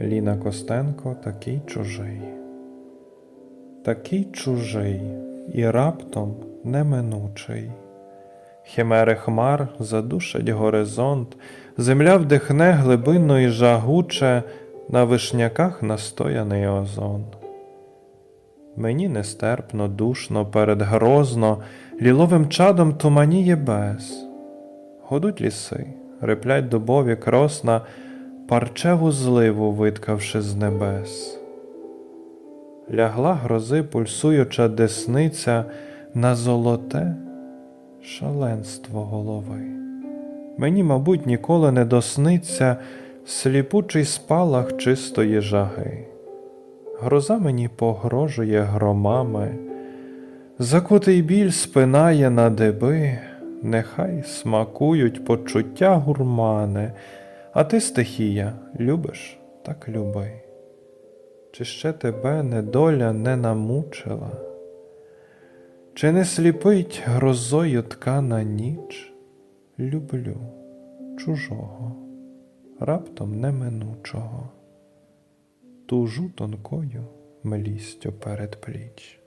Ліна Костенко такий чужий, такий чужий і раптом неминучий. Химери хмар задушать горизонт, земля вдихне глибинно і жагуче, на вишняках настояний озон. Мені нестерпно, душно, передгрозно, ліловим чадом туманіє без. Годуть ліси, реплять дубові кросна, парчеву зливу виткавши з небес. Лягла грози пульсуюча десниця на золоте шаленство голови. Мені, мабуть, ніколи не досниться сліпучий спалах чистої жаги. Гроза мені погрожує громами, закутий біль спинає на деби, нехай смакують почуття гурмани, а ти, стихія, любиш, так люби. Чи ще тебе недоля не намучила? Чи не сліпить грозою ткана ніч? Люблю чужого, раптом неминучого, тужу тонкою млістю перед пліч.